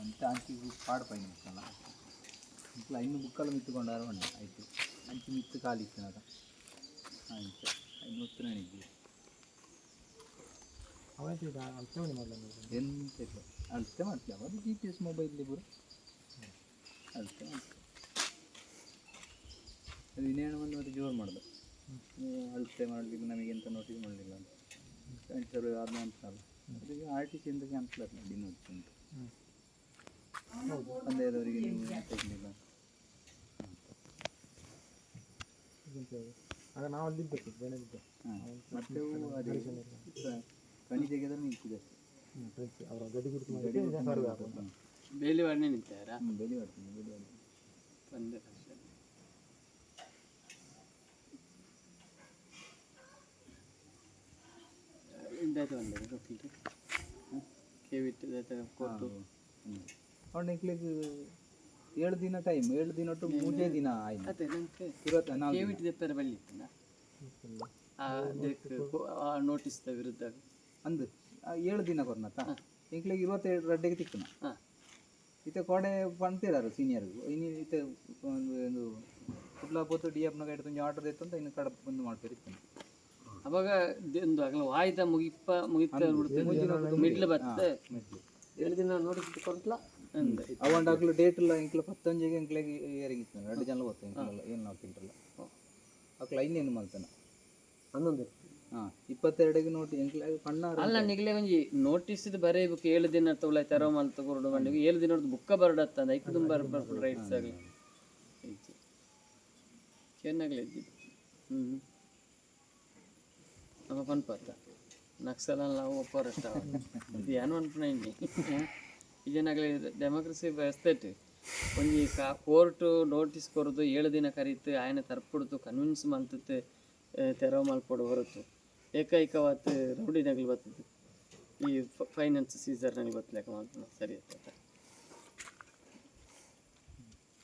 ಅಂತ ಅಂಚಿ ಪಾಡು ಪೈನ ಮುಕ್ಕಲ್ಲ ఇంట్లో ఐదు బుక్కలు మిత్తుకొండారు అండి అయితే మంచి మిత్తు ఖాళీ ఇచ్చినారు అంతే ఐదు వస్తున్నాయి నీకు ಅವೈತೆ ಇದು ಅಲ್ತೇವಣಿ ಮಾಡಲ್ಲ ಎಂತ ಇಲ್ಲ ಅಳ್ತೆ ಮಾಡ್ತೀವಿ ಅದು ಜಿ ಪಿ ಎಸ್ ಮೊಬೈಲ್ ಪೂರ ಅಳ್ತೆ ಮಾಡ್ತೀವಿ ಅದು ಇನ್ನೇನು ಒಂದು ಮತ್ತೆ ಜೋರು ಮಾಡೋದು ಅಳತೆ ಮಾಡಲಿಕ್ಕೆ ನಮಗೆ ಎಂತ ನೋಟಿಸ್ ಮಾಡಲಿಲ್ಲ ಅಂತ ಸೆಂಟರ್ ಅದು ಅಂತಲ್ಲ ಅದಕ್ಕೆ ಆರ್ ಟಿ ಸಿ ಅಂತ ಕ್ಯಾನ್ಸಲ್ ಆಗ್ತದೆ ಇನ್ನೂ ಉಂಟು ಪಂದ್ಯದವರಿಗೆ ನೀವು ತೆಗಲಿಲ್ಲ ಆಗ ನಾವು ಮತ್ತೆ ಅದೇ ಕಣಿ ತೆಗೆದ್ರೆ ನಿಂತಿದೆ. ಅವರ ಗಡಿ ಗುರುತು ಗಡಿ ಬೇಲಿ ನಿಂತಾರಾ ಹ್ಞೂ ಬೆಲೆ ಬರ್ತೀನಿ ಬೆಲೆ ಬಂದೆ ಕಷ್ಟ ಇಂದಾಯ್ತು ಬಂದೆ ರೊಟ್ಟಿಗೆ ಕೆ ಬಿಟ್ಟು ಕೊಟ್ಟು. ನಿಕ್ಲಿಕ್ಕೆ ಏಳು ದಿನ ಟೈಮ್ ಏಳು ದಿನ ಟು ಮೂಜೆ ದಿನ ಆಯ್ತು. ಅದೇ ನಂಗೆ ಇರುವತ್ತ ಕೆ ನಾಲ್ಕು ಬಿಟ್ಟು ದೆಪ್ಪರ ಆ ನೋಟಿಸ್ ವಿರುದ್ಧ. ಅಂದು ಆ ಏಳು ದಿನ ಕೊರ್ನತ್ತ ಇಂಕ್ಲಿಗೆ ಇರುವತ್ತೇಳು ರಡ್ಡೆಗೆ ತಿಕ್ಕನ ಇತ್ತೆ ಕೋಡೆ ಪಂತಿರಾರು ಸೀನಿಯರ್ಗು ಇನ್ನು ಇತ್ತೆ ಒಂದು ಒಂದು ಕುಡ್ಲ ಪೋತು ಡಿ ಎಫ್ನ ಕಡೆ ತುಂಬ ಆರ್ಡರ್ ಇತ್ತು ಅಂತ ಇನ್ನು ಕಡೆ ಬಂದು ಮಾಡ್ತಾರೆ ಅವಾಗ ಒಂದು ಆಗಲ ವಾಯ್ದ ಮುಗಿಪ್ಪ ಮುಗಿತ ಮಿಡ್ಲ್ ಬರ್ತದೆ ಏಳು ದಿನ ನೋಟಿಸ್ ಕೊಡ್ಲ ಅವಂಡ್ ಆಗ್ಲು ಡೇಟ್ ಇಲ್ಲ ಇಂಕ್ಲ ಪತ್ತೊಂಜಿಗೆ ಇಂಕ್ಲಿಗೆ ಏರಿಗಿತ್ತು. ಎರಡು ಜನ ಗೊತ್ತು ಇಂಕ್ಲೆಲ್ಲ ಏನು ಅಕ್ಲ ಇನ್ನೇನು ಮಾಡ್ತಾನೆ ಹನ್ನೊಂದು. ಹಾಂ ಇಪ್ಪತ್ತೆರಡಿಗೆ ನೋಡಿ ಇಂಕ್ಲ ಪಣ್ಣ ಅಲ್ಲ ನಿಗ್ಲೆ ಒಂಜಿ ನೋಟಿಸ್ ಬರೀಬೇಕು ಏಳು ದಿನ ತಗೊಳ್ಳ ತೆರವು ಮಲ್ತು ತಗೊಂಡು ಬಂಡಿಗೆ. ಏಳು ದಿನ ಬುಕ್ಕ ಬರಡತ್ತಂದ ಐಕ್ ತುಂಬ ಬರ್ಬೇಕು ರೈಟ್ಸ್ ಆಗಲಿ ಚೆನ್ನಾಗಲಿ ಇದ್ದಿದ್ದು. ಹ್ಞೂ ಅವ ಪನ್ಪತ್ತ. ನಕ್ಸಲ ನಾವು ಒಪ್ಪರಷ್ಟ ಇದು ಏನು ಅನ್ಪಣ ಇದೇನಾಗಲಿ ಡೆಮೋಕ್ರಸಿ ವ್ಯವಸ್ಥೆ ಒಂಜಿ ಕಾ ಕೋರ್ಟ್ ನೋಟಿಸ್ ಕೊರದು ಏಳು ದಿನ ಕರೀತು ಆಯನ ತರ್ಪುಡ್ತು ಕನ್ವಿನ್ಸ್ ಮಲ್ತುತ್ತೆ ತೆರವು ಮಲ್ಪೊಡು ಹೊರತು. ಏಕೈಕವಾತ್ ರೌಡಿನಾಗಲಿ ಬರ್ತದೆ ಈ ಫೈನಾನ್ಸ್ ಸೀಸರ್ನಲ್ಲಿ ಬತ್ತಲೇಕ ಮಾತ್ರ ಸರಿ ಆಗ್ತದೆ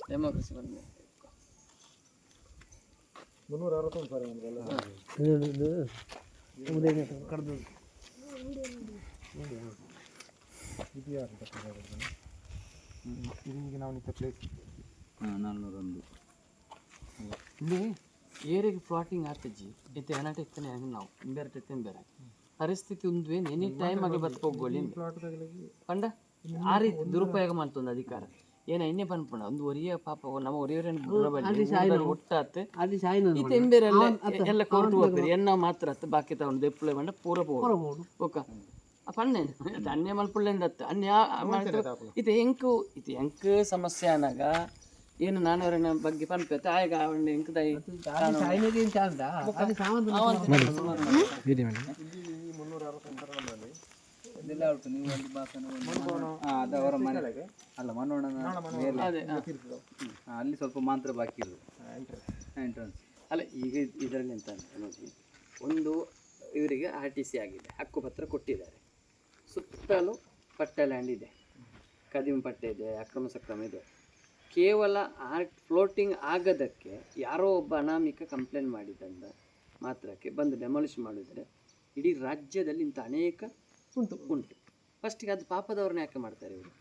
ಡೆಮೋಕ್ರಸಿ ಬಂದ ಮುನ್ನೂರ ಅರವತ್ತೊಂದು ಸಾವಿರ ನಮಗೆಲ್ಲ ಕಡ್ದು. ಇದು ಯಾರು ನಾವು ನಿಂತ ಪ್ಲೇಸ್ ನಾನ್ನೂರೊಂದು ಇಲ್ಲಿ ಏರಿಗೆ ಫ್ಲಾಟಿಂಗ್ ಆಗ್ತಜ್ಜಿ ಇತ್ತೆ ಹೆಣಟ ಇತ್ತನೆ ಹಂಗೆ ನಾವು? ಇಂಬೇರೆ ಇತ್ತೆ ಬೇರೆ. ಪರಿಸ್ಥಿತಿ ಉಂದ್ವೇನ್ ಎನಿ ಟೈಮ್ ಆಗಿ ಬತ್ಕೋಗೋಲಿ ಪಂಡ ಆ ರೀತಿ ದುರುಪಯೋಗ ಮಾಡ್ತೊಂದು ಅಧಿಕಾರ. ಏನ ಇನ್ನೇ ಬಂದ್ಪಣ ಒಂದು ಒರಿಯ ಪಾಪ ನಮ್ಮ ಈ ತೆಂಬೇರೆಲ್ಲ ಎಲ್ಲ ಕೊರಟು ಎನ್ನ ಮಾತ್ರ ಅತ್ತ ಬಾಕಿ ತಗೊಂಡು ದೆಪ್ಪಳೆ ಮಂಡ ಪೂರ ಹೋಗ್ಬೋದು ಓಕ ಪಣ್ಣೆ ಅನ್ಯ ಮಲ್ಪುಳ್ಳೆಂದ ಅನ್ಯ ಇದು ಎಂಕು ಇದು ಎಂಕು ಸಮಸ್ಯೆ ಅನ್ನಾಗ ಏನು ನಾನವರನ್ನ ಬಗ್ಗೆ ಪನ್ಪೆ ಆಗ ಅವಣ್ಣ ಎಂಕ್ ತಾಯಿ ಇದೆಲ್ಲ ಉಂಟು. ನೀವು ಒಂದು ಬಾಸನ ಹಾಂ ಅದು ಅವರ ಮನೆ. ಅಲ್ಲ ಮನೋಣ್ಣನ ಅಲ್ಲಿ ಸ್ವಲ್ಪ ಮಾತ್ರ ಬಾಕಿ ಇರೋದು. ಎಂಟ್ರೆನ್ಸ್ ಅಲ್ಲ ಈಗ ಇದರಲ್ಲಿ ಎಂತ ನೋಡಿ. ಒಂದು ಇವರಿಗೆ ಆರ್ ಟಿ ಸಿ ಆಗಿದೆ. ಹಕ್ಕುಪತ್ರ ಕೊಟ್ಟಿದ್ದಾರೆ. ಸುತ್ತಲೂ ಪಟ್ಟೆ ಲ್ಯಾಂಡ್ ಇದೆ. ಕದಿಮೆ ಪಟ್ಟೆ ಇದೆ ಅಕ್ರಮ ಸಕ್ರಮ ಇದೆ. ಕೇವಲ ಆರ್ಟ್ ಫ್ಲೋಟಿಂಗ್ ಆಗದಕ್ಕೆ ಯಾರೋ ಒಬ್ಬ ಅನಾಮಿಕ ಕಂಪ್ಲೇಂಟ್ ಮಾಡಿದಂದ ಮಾತ್ರಕ್ಕೆ ಬಂದು ಡೆಮಾಲಿಷ್ ಮಾಡಿದರೆ ಇಡೀ ರಾಜ್ಯದಲ್ಲಿ ಇಂಥ ಅನೇಕ ಉಂಟು. ಉಂಟು. ಫಸ್ಟಿಗೆ ಅದು ಪಾಪದವ್ರನ್ನ ಯಾಕೆ ಮಾಡ್ತಾರೆ ಇವರು?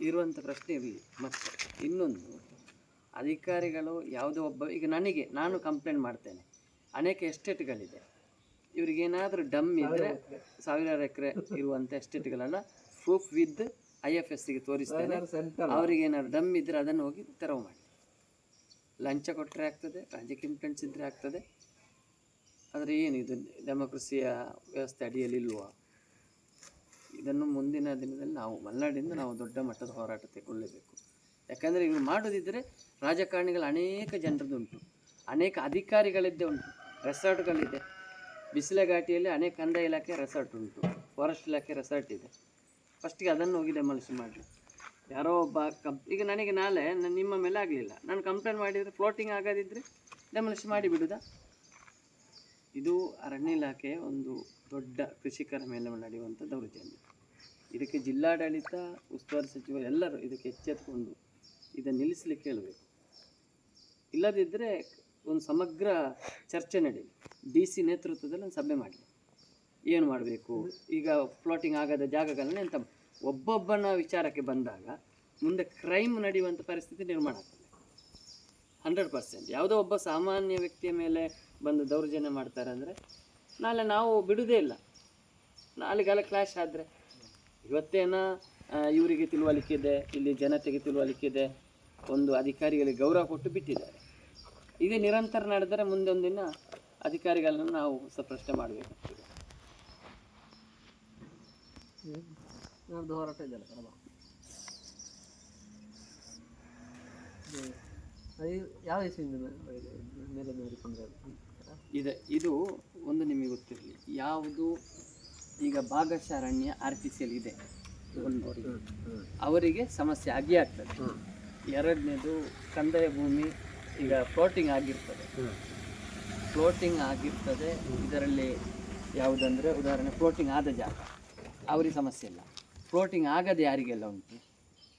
ಇರುವಂಥ ಪ್ರಶ್ನೆ ಇರಲಿ ಮತ್ತೆ ಇನ್ನೊಂದು ಅಧಿಕಾರಿಗಳು ಯಾವುದೋ ಒಬ್ಬ ಈಗ ನನಗೆ ನಾನು ಕಂಪ್ಲೇಂಟ್ ಮಾಡ್ತೇನೆ. ಅನೇಕ ಎಸ್ಟೇಟ್ಗಳಿದೆ ಇವ್ರಿಗೇನಾದರೂ ಡಮ್ ಇದ್ದರೆ ಸಾವಿರಾರು ಎಕರೆ ಇರುವಂಥ ಎಸ್ಟೇಟ್ಗಳೆಲ್ಲ ಪ್ರೂಫ್ ವಿತ್ ಐ ಎಫ್ ಎಸ್ಸಿಗೆ ತೋರಿಸ್ತೇನೆ. ಅವ್ರಿಗೇನಾದ್ರು ಡಮ್ ಇದ್ದರೆ ಅದನ್ನು ಹೋಗಿ ತೆರವು ಮಾಡಿ. ಲಂಚ ಕೊಟ್ಟರೆ ಆಗ್ತದೆ ರಾಜಕೀಯ ಇಂಪ್ಲೆಂಟ್ಸ್ ಇದ್ದರೆ ಆಗ್ತದೆ. ಆದರೆ ಏನು ಇದು ಡೆಮೋಕ್ರಸಿಯ ವ್ಯವಸ್ಥೆ ಅಡಿಯಲ್ಲಿ ಇಲ್ವಾ ಇದನ್ನು ಮುಂದಿನ ದಿನದಲ್ಲಿ ನಾವು ಮಲ್ನಾಡಿಂದ ನಾವು ದೊಡ್ಡ ಮಟ್ಟದ ಹೋರಾಟ ತೆಗೊಳ್ಳಬೇಕು. ಯಾಕಂದರೆ ಇವರು ಮಾಡೋದಿದ್ದರೆ ರಾಜಕಾರಣಿಗಳು ಅನೇಕ ಜನರದ್ದುಂಟು ಅನೇಕ ಅಧಿಕಾರಿಗಳಿದ್ದೇ ಉಂಟು. ರೆಸಾರ್ಟ್ಗಳಿದೆ ಬಿಸಿಲಘಾಟಿಯಲ್ಲಿ ಅನೇಕ ಕಂದಾಯ ಇಲಾಖೆ ರೆಸಾರ್ಟ್ ಉಂಟು. ಫಾರೆಸ್ಟ್ ಇಲಾಖೆ ರೆಸಾರ್ಟ್ ಇದೆ. ಫಸ್ಟಿಗೆ ಅದನ್ನು ಹೋಗಿ ಡೆಮಾಲಿಷ್ ಮಾಡಿ ಯಾರೋ ಒಬ್ಬ ಕಂಪ್ ಈಗ ನನಗೆ ನಾಳೆ ನಾನು ನಿಮ್ಮ ಮೇಲೆ ಆಗಲಿಲ್ಲ. ನಾನು ಕಂಪ್ಲೇಂಟ್ ಮಾಡಿದರೆ ಫ್ಲೋಟಿಂಗ್ ಆಗೋದಿದ್ದರೆ ಡೆಮಾಲಿಷ್ ಮಾಡಿ ಬಿಡುದಾ? ಇದು ಅರಣ್ಯ ಇಲಾಖೆ ಒಂದು ದೊಡ್ಡ ಕೃಷಿಕರ ಮೇಲೆ ನಡೆಯುವಂಥ ದೌರ್ಜನ್ಯ. ಇದಕ್ಕೆ ಜಿಲ್ಲಾಡಳಿತ, ಉಸ್ತುವಾರಿ ಸಚಿವರು ಎಲ್ಲರೂ ಇದಕ್ಕೆ ಎಚ್ಚೆತ್ತುಕೊಂಡು ಇದನ್ನು ನಿಲ್ಲಿಸಲಿಕ್ಕೆ ಹೇಳಬೇಕು. ಇಲ್ಲದಿದ್ದರೆ ಒಂದು ಸಮಗ್ರ ಚರ್ಚೆ ನಡೆಯಲಿ ಡಿ ಸಿ ನೇತೃತ್ವದಲ್ಲಿ ಒಂದು ಸಭೆ ಮಾಡಲಿ. ಏನು ಮಾಡಬೇಕು? ಈಗ ಫ್ಲೋಟಿಂಗ್ ಆಗದ ಜಾಗಗಳನ್ನ ಎಂತ ಒಬ್ಬೊಬ್ಬನ ವಿಚಾರಕ್ಕೆ ಬಂದಾಗ ಮುಂದೆ ಕ್ರೈಮ್ ನಡೆಯುವಂಥ ಪರಿಸ್ಥಿತಿ ನಿರ್ಮಾಣ ಆಗ್ತದೆ. ಹಂಡ್ರೆಡ್ ಪರ್ಸೆಂಟ್ ಯಾವುದೋ ಒಬ್ಬ ಸಾಮಾನ್ಯ ವ್ಯಕ್ತಿಯ ಮೇಲೆ ಬಂದು ದೌರ್ಜನ್ಯ ಮಾಡ್ತಾರೆ ಅಂದರೆ ನಾಳೆ ನಾವು ಬಿಡುವುದೇ ಇಲ್ಲ. ನಾಳೆಗಾಲ ಕ್ಲಾಶ್ ಆದರೆ ಇವತ್ತೇನ ಇವರಿಗೆ ತಿಳುವಳಿಕೆ ಇಲ್ಲಿ ಜನತೆಗೆ ತಿಳುವಳಿಕೆ ಒಂದು ಅಧಿಕಾರಿಗಳಿಗೆ ಗೌರವ ಕೊಟ್ಟು ಬಿಟ್ಟಿದ್ದಾರೆ. ಇದೇ ನಿರಂತರ ನಡೆದರೆ ಮುಂದೆ ಒಂದಿನ ಅಧಿಕಾರಿಗಳನ್ನು ನಾವು ಸಹ ಪ್ರಶ್ನೆ ಮಾಡಬೇಕಾಗ್ತದೆ ನಾಡ್ದು ಹೋರಾಟ ಇದೆಯಲ್ಲ ಕಡಬ ಅದು? ಯಾವ ಹೆಸರಿಂದ ಮೇಲೆ ನೋಡಿಕೊಂಡ್ರೆ ಇದೆ ಇದು ಒಂದು ನಿಮಗೆ ಗೊತ್ತಿರಲಿ ಯಾವುದು ಈಗ ಭಾಗಶಃ ಅರಣ್ಯ ಆರ್ ಪಿ ಸಿಯಲ್ಲಿ ಇದೆ ಅವರಿಗೆ ಸಮಸ್ಯೆ ಆಗೇ ಆಗ್ತದೆ. ಎರಡನೇದು ಕಂದಾಯ ಭೂಮಿ ಈಗ ಫ್ಲೋಟಿಂಗ್ ಆಗಿರ್ತದೆ. ಫ್ಲೋಟಿಂಗ್ ಆಗಿರ್ತದೆ. ಇದರಲ್ಲಿ ಯಾವುದಂದರೆ ಉದಾಹರಣೆ ಫ್ಲೋಟಿಂಗ್ ಆದ ಜಾಗ. ಅವರಿಗೆ ಸಮಸ್ಯೆ ಇಲ್ಲ. ಫ್ಲೋಟಿಂಗ್ ಆಗದೆ ಯಾರಿಗೆಲ್ಲ ಉಂಟು?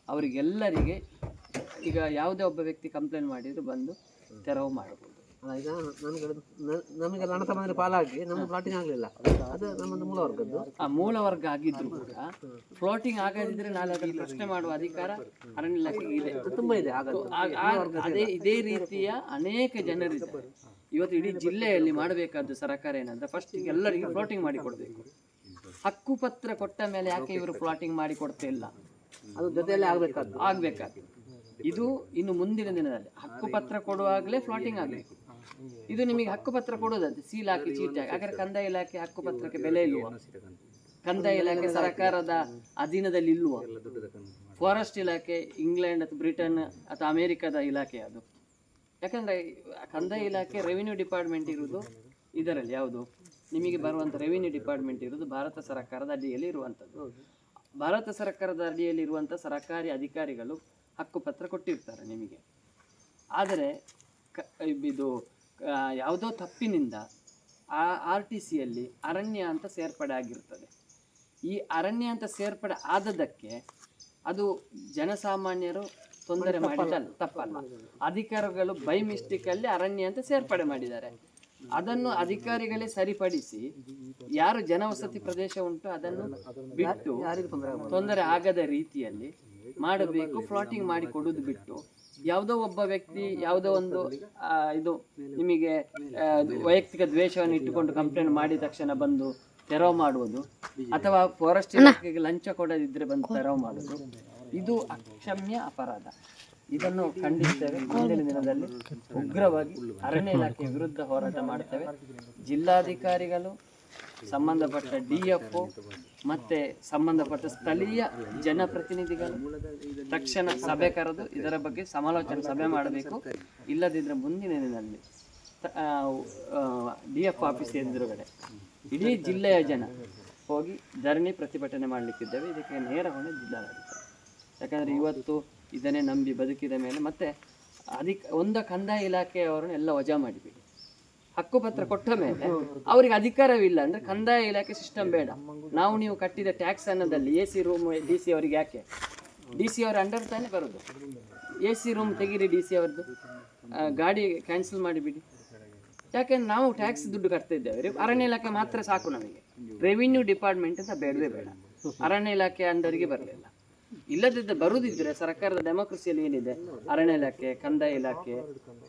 ಅವರಿಗೆಲ್ಲರಿಗೆ ಈಗ ಯಾವುದೇ ಒಬ್ಬ ವ್ಯಕ್ತಿ ಕಂಪ್ಲೇಂಟ್ ಮಾಡಿದ್ರು ಬಂದು ತೆರವು ಮಾಡಬಹುದು ಈಗ ನನ್ನ ನಮಗೆಲ್ಲ ನಮಗೆ ಹಣ ಸಂಬಂಧ ಪಾಲಾಗಿ ನಮ್ಮ ಫ್ಲೋಟಿಂಗ್ ಆಗಲಿಲ್ಲ. ಅದು ನಮ್ಮದು ಮೂಲ ವರ್ಗದ್ದು. ಆ ಮೂಲ ವರ್ಗ ಆಗಿದ್ರು ಕೂಡ ಫ್ಲೋಟಿಂಗ್ ಆಗದಿದ್ರೆ ನಾನು ಅದನ್ನು ಪ್ರಶ್ನೆ ಮಾಡುವ ಅಧಿಕಾರ ಅರಣ್ಯ ಇಲಾಖೆಗೆ ಇದೆ. ತುಂಬ ಇದೆ ಅದೇ ಇದೇ ರೀತಿಯ ಅನೇಕ ಜನರಿದ್ದಾರೆ. ಇವತ್ತು ಇಡೀ ಜಿಲ್ಲೆಯಲ್ಲಿ ಮಾಡಬೇಕಾದ ಸರ್ಕಾರ ಏನಂದ್ರೆ ಫಸ್ಟ್ ಎಲ್ಲರಿಗೂ ಫ್ಲೋಟಿಂಗ್ ಮಾಡಿ ಕೊಡಬೇಕು. ಹಕ್ಕು ಪತ್ರ ಕೊಟ್ಟ ಮೇಲೆ ಯಾಕೆ ಇವರು ಫ್ಲೋಟಿಂಗ್ ಮಾಡಿ ಕೊಡ್ತಾ ಇಲ್ಲ? ಅದು ಜೊತೆಯಲ್ಲೇ ಆಗಬೇಕಾದ್ದು. ಆಗ್ಬೇಕಾಗ್ತದೆ ಇದು ಇನ್ನು ಮುಂದಿನ ದಿನದಲ್ಲಿ. ಹಕ್ಕು ಪತ್ರ ಕೊಡುವಾಗಲೇ ಫ್ಲಾಟಿಂಗ್ ಆಗಬೇಕು. ಇದು ನಿಮಗೆ ಹಕ್ಕು ಪತ್ರ ಕೊಡೋದಂತೆ ಸೀಲ್ ಹಾಕಿ ಚೀಟಿ ಹಾಕಿ. ಹಾಗಾದ್ರೆ ಕಂದಾಯ ಇಲಾಖೆ ಹಕ್ಕು ಪತ್ರಕ್ಕೆ ಬೆಲೆ ಇಲ್ವಾ? ಕಂದಾಯ ಇಲಾಖೆ ಸರ್ಕಾರದ ಅಧೀನದಲ್ಲಿ ಇಲ್ವಾ? ಫಾರೆಸ್ಟ್ ಇಲಾಖೆ ಇಂಗ್ಲೆಂಡ್ ಅಥವಾ ಬ್ರಿಟನ್ ಅಥವಾ ಅಮೇರಿಕದ ಇಲಾಖೆ ಅದು. ಯಾಕಂದ್ರೆ ಕಂದಾಯ ಇಲಾಖೆ ರೆವಿನ್ಯೂ ಡಿಪಾರ್ಟ್ಮೆಂಟ್ ಇರುವುದು ಇದರಲ್ಲಿ, ಯಾವುದು? ನಿಮಗೆ ಬರುವಂಥ ರೆವಿನ್ಯೂ ಡಿಪಾರ್ಟ್ಮೆಂಟ್ ಇರುವುದು ಭಾರತ ಸರ್ಕಾರದ ಅಡಿಯಲ್ಲಿ ಇರುವಂಥದ್ದು. ಭಾರತ ಸರ್ಕಾರದ ಅಡಿಯಲ್ಲಿ ಇರುವಂಥ ಸರ್ಕಾರಿ ಅಧಿಕಾರಿಗಳು ಹಕ್ಕುಪತ್ರ ಕೊಟ್ಟಿರ್ತಾರೆ ನಿಮಗೆ. ಆದರೆ ಕ, ಇದು ಯಾವುದೋ ತಪ್ಪಿನಿಂದ ಆ ಆರ್ ಟಿ ಸಿಯಲ್ಲಿ ಅರಣ್ಯ ಅಂತ ಸೇರ್ಪಡೆ ಆಗಿರ್ತದೆ. ಈ ಅರಣ್ಯ ಅಂತ ಸೇರ್ಪಡೆ ಆದದಕ್ಕೆ ಅದು ಜನಸಾಮಾನ್ಯರು ತೊಂದರೆ ಮಾಡಿದ್ದಲ್ಲ ತಪ್ಪಲ್ಲ. ಅಧಿಕಾರಿಗಳು ಬೈ ಮಿಸ್ಟೇಕ್ ಅಲ್ಲಿ ಅರಣ್ಯ ಅಂತ ಸೇರ್ಪಡೆ ಮಾಡಿದ್ದಾರೆ. ಅದನ್ನು ಅಧಿಕಾರಿಗಳೇ ಸರಿಪಡಿಸಿ ಯಾರು ಜನವಸತಿ ಪ್ರದೇಶ ಉಂಟು ಅದನ್ನು ಬಿಟ್ಟು ಯಾರಿಗೂ ತೊಂದರೆ ಆಗದ ರೀತಿಯಲ್ಲಿ ಮಾಡಬೇಕು ಫ್ಲಾಟಿಂಗ್ ಮಾಡಿ ಕೊಡುದು ಬಿಟ್ಟು ಯಾವುದೋ ಒಬ್ಬ ವ್ಯಕ್ತಿ ಯಾವುದೋ ಒಂದು ಆ, ಇದು ನಿಮಗೆ ವೈಯಕ್ತಿಕ ದ್ವೇಷವನ್ನು ಇಟ್ಟುಕೊಂಡು ಕಂಪ್ಲೇಂಟ್ ಮಾಡಿದ ತಕ್ಷಣ ಬಂದು ತೆರವು ಮಾಡುವುದು ಅಥವಾ ಫಾರೆಸ್ಟ್ ಇಲಾಖೆಗೆ ಲಂಚ ಕೊಡದಿದ್ರೆ ಬಂದು ತೆರವು ಮಾಡುವುದು. ಇದು ಅಕ್ಷಮ್ಯ ಅಪರಾಧ. ಇದನ್ನು ಖಂಡಿಸ್ತೇವೆ. ಮುಂದಿನ ದಿನದಲ್ಲಿ ಉಗ್ರವಾಗಿ ಅರಣ್ಯ ಇಲಾಖೆ ವಿರುದ್ಧ ಹೋರಾಟ ಮಾಡ್ತೇವೆ. ಜಿಲ್ಲಾಧಿಕಾರಿಗಳು, ಸಂಬಂಧಪಟ್ಟ ಡಿ ಎಫ್ ಮತ್ತೆ ಸಂಬಂಧಪಟ್ಟ ಸ್ಥಳೀಯ ಜನಪ್ರತಿನಿಧಿಗಳು ತಕ್ಷಣ ಸಭೆ ಕರೆದು ಇದರ ಬಗ್ಗೆ ಸಮಾಲೋಚನೆ ಸಭೆ ಮಾಡಬೇಕು. ಇಲ್ಲದಿದ್ದರೆ ಮುಂದಿನ ದಿನದಲ್ಲಿ ಡಿ ಎಫ್ ಆಫೀಸ್ ಎದುರುಗಡೆ ಇಡೀ ಜಿಲ್ಲೆಯ ಜನ ಹೋಗಿ ಧರಣಿ ಪ್ರತಿಭಟನೆ ಮಾಡಲಿಕ್ಕಿದ್ದೇವೆ. ಇದಕ್ಕೆ ನೇರ ಹೊಣೆ ಜಿಲ್ಲಾಡಳಿತ ಯಾಕಂದರೆ ಇವತ್ತು ಇದನ್ನೇ ನಂಬಿ ಬದುಕಿದ ಮೇಲೆ ಮತ್ತೆ ಅಧಿಕ, ಒಂದು ಕಂದಾಯ ಇಲಾಖೆಯವರನ್ನು ಎಲ್ಲ ವಜಾ ಮಾಡಿಬಿಡಿ ಹಕ್ಕುಪತ್ರ ಕೊಟ್ಟ ಮೇಲೆ ಅವರಿಗೆ ಅಧಿಕಾರವಿಲ್ಲ ಅಂದ್ರೆ ಕಂದಾಯ ಇಲಾಖೆ ಸಿಸ್ಟಮ್ ಬೇಡ. ನಾವು ನೀವು ಕಟ್ಟಿದ tax ಅನ್ನೋದಲ್ಲಿ A C room D C ಅವರಿಗೆ ಯಾಕೆ? ಡಿ ಸಿ ಅವ್ರ ಅಂಡರ್ ತಾನೇ ಬರೋದು. ಎ ಸಿ ರೂಮ್ ತೆಗೀರಿ ಡಿ ಸಿ ಅವ್ರದ್ದು ಗಾಡಿ ಕ್ಯಾನ್ಸಲ್ ಮಾಡಿಬಿಡಿ. ಯಾಕೆಂದ್ರೆ ನಾವು ಟ್ಯಾಕ್ಸ್ ದುಡ್ಡು ಕಟ್ತಾ ಇದ್ದೇವೆ. ಅರಣ್ಯ ಇಲಾಖೆ ಮಾತ್ರ ಸಾಕು ನಮಗೆ. ರೆವಿನ್ಯೂ ಡಿಪಾರ್ಟ್ಮೆಂಟ್ ಅಂತ ಬೇಡವೇ ಬೇಡ. ಅರಣ್ಯ ಇಲಾಖೆ ಅಂಡರ್ಗೆ ಬರಲಿಲ್ಲ. ಇಲ್ಲದಿದ್ದ ಬರುದಿದ್ರೆ ಸರ್ಕಾರದ ಡೆಮೋಕ್ರಸಿಯಲ್ಲಿ ಏನಿದೆ? ಅರಣ್ಯ ಇಲಾಖೆ, ಕಂದಾಯ ಇಲಾಖೆ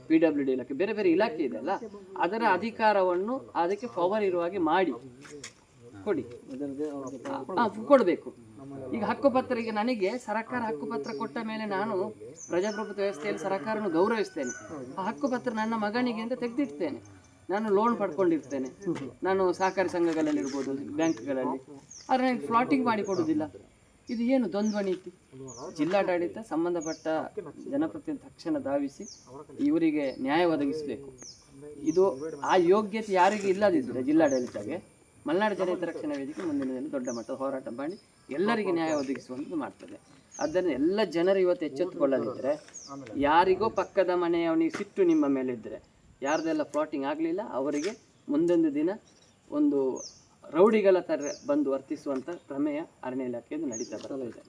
ಪಿ ಡಬ್ಲ್ಯೂ ಡಿ ಇಲಾಖೆ, ಬೇರೆ ಬೇರೆ ಇಲಾಖೆ ಇದೆ ಅಲ್ಲ? ಅದರ ಅಧಿಕಾರವನ್ನು ಅದಕ್ಕೆ ಪವರ್ ಇರುವ ಹಾಗೆ ಮಾಡಿ. ಕೊಡಿ. ಕೊಡಬೇಕು. ಈಗ ಹಕ್ಕುಪತ್ರ ಈಗ ನನಗೆ ಸರ್ಕಾರ ಹಕ್ಕುಪತ್ರ ಕೊಟ್ಟ ಮೇಲೆ ನಾನು ಪ್ರಜಾಪ್ರಭುತ್ವ ವ್ಯವಸ್ಥೆಯಲ್ಲಿ ಸರ್ಕಾರವನ್ನು ಗೌರವಿಸ್ತೇನೆ. ಆ ಹಕ್ಕುಪತ್ರ ನನ್ನ ಮಗನಿಗೆ ಅಂತ ತೆಗೆದಿಡ್ತೇನೆ. ನಾನು ಲೋನ್ ಪಡ್ಕೊಂಡಿರ್ತೇನೆ. ನಾನು ಸಹಕಾರಿ ಸಂಘಗಳಲ್ಲಿ ಇರ್ಬೋದು ಬ್ಯಾಂಕ್ಗಳಲ್ಲಿ. ಆದರೆ ನನಗೆ ಫ್ಲಾಟಿಂಗ್ ಮಾಡಿ ಕೊಡುವುದಿಲ್ಲ. ಇದು ಏನು ದ್ವಂದ್ವ ನೀತಿ? ಜಿಲ್ಲಾಡಳಿತ ಸಂಬಂಧಪಟ್ಟ ಜನಪ್ರತಿನಿಧಿ ತಕ್ಷಣ ಧಾವಿಸಿ ಇವರಿಗೆ ನ್ಯಾಯ ಒದಗಿಸಬೇಕು. ಇದು ಆ ಯೋಗ್ಯತೆ ಯಾರಿಗೂ ಇಲ್ಲದಿದ್ದರೆ ಜಿಲ್ಲಾಡಳಿತಗೆ ಮಲೆನಾಡು ಜನಹಿತ ರಕ್ಷಣಾ ವೇದಿಕೆ ಮುಂದಿನ ದಿನ ದೊಡ್ಡ ಮಟ್ಟದ ಹೋರಾಟ ಮಾಡಿ ಎಲ್ಲರಿಗೆ ನ್ಯಾಯ ಒದಗಿಸುವಂಥದ್ದು ಮಾಡ್ತದೆ. ಆದ್ದರಿಂದ ಎಲ್ಲ ಜನರು ಇವತ್ತು ಎಚ್ಚೆತ್ತುಕೊಳ್ಳದಿದ್ದರೆ ಯಾರಿಗೋ ಪಕ್ಕದ ಮನೆಯವನಿಗೆ ಸಿಟ್ಟು ನಿಮ್ಮ ಮೇಲೆ ಇದ್ದರೆ ಯಾರ್ದೆಲ್ಲ ಫ್ಲಾಟಿಂಗ್ ಆಗಲಿಲ್ಲ ಅವರಿಗೆ ಮುಂದೊಂದು ದಿನ ಒಂದು ರೌಡಿಗಳ ತರ ಬಂದು ವರ್ತಿಸುವಂಥ ಪ್ರಮೇಯ ಅರಣ್ಯ ಇಲಾಖೆಯಿಂದ ನಡೀತಾ ಬರ್ತದೆ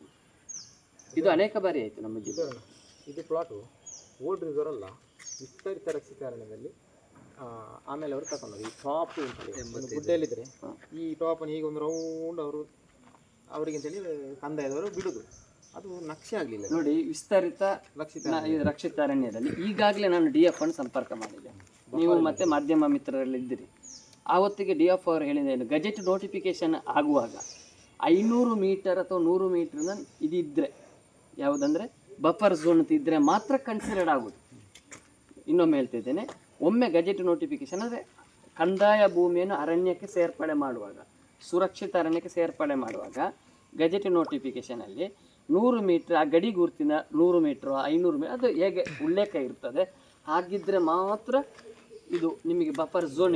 ಇದು. ಅನೇಕ ಬಾರಿ ಆಯಿತು ನಮ್ಮ ಜಿಲ್ಲೆ ಇದು ಪ್ಲಾಟು ಓಲ್ಡ್ ರಿಸರ್ವ್ ಅಲ್ಲ ವಿಸ್ತರಿತ ರಕ್ಷಿತಾರಣ್ಯದಲ್ಲಿ ಆಮೇಲೆ ಅವರು ತಗೊಂಡು ಈ ಟಾಪ್ ಗುಡ್ಡೆಯಲ್ಲಿದ್ರೆ ಈ ಟಾಪನ್ನು ಹೀಗೆ ಒಂದು ರೌಂಡ್ ಅವರು ಅವರಿಗಂತೇಳಿ ಕಂದಾಯದವರು ಬಿಡುದು. ಅದು ನಕ್ಷೆ ಆಗಲಿಲ್ಲ ನೋಡಿ ವಿಸ್ತರಿತ ರಕ್ಷಿತ ರಕ್ಷಿತಾರಣ್ಯದಲ್ಲಿ ಈಗಾಗಲೇ ನಾನು ಡಿ ಎಫ್ ಅನ್ನು ಸಂಪರ್ಕ ಮಾಡಿದ್ದೆ ನೀವು ಮತ್ತೆ ಮಾಧ್ಯಮ ಮಿತ್ರರಲ್ಲಿ ಇದ್ದೀರಿ ಆವತ್ತಿಗೆ ಡಿ ಎಫ್ ಅವರು ಹೇಳಿದ. ಏನು ಗಜೆಟ್ ನೋಟಿಫಿಕೇಶನ್ ಆಗುವಾಗ ಐನೂರು ಮೀಟರ್ ಅಥವಾ ನೂರು ಮೀಟರ್ನ ಇದಿದ್ದರೆ ಯಾವುದಂದರೆ ಬಫರ್ ಝೋನ್ ಅಂತ ಇದ್ದರೆ ಮಾತ್ರ ಕನ್ಸಿಡರ್ಡ್ ಆಗೋದು. ಇನ್ನೊಮ್ಮೆ ಹೇಳ್ತಿದ್ದೇನೆ ಒಮ್ಮೆ ಗಜೆಟ್ ನೋಟಿಫಿಕೇಶನ್ ಅಂದರೆ ಕಂದಾಯ ಭೂಮಿಯನ್ನು ಅರಣ್ಯಕ್ಕೆ ಸೇರ್ಪಡೆ ಮಾಡುವಾಗ, ಸುರಕ್ಷಿತ ಅರಣ್ಯಕ್ಕೆ ಸೇರ್ಪಡೆ ಮಾಡುವಾಗ ಗಜೆಟ್ ನೋಟಿಫಿಕೇಶನಲ್ಲಿ ನೂರು ಮೀಟ್ರ್ ಆ ಗಡಿ ಗುರುತಿನ ನೂರು ಮೀಟ್ರ್ ಐನೂರು ಮೀಟರ್ ಅದು ಹೇಗೆ ಉಲ್ಲೇಖ ಇರ್ತದೆ ಹಾಗಿದ್ದರೆ ಮಾತ್ರ ಇದು ನಿಮಗೆ ಬಫರ್ ಝೋನ್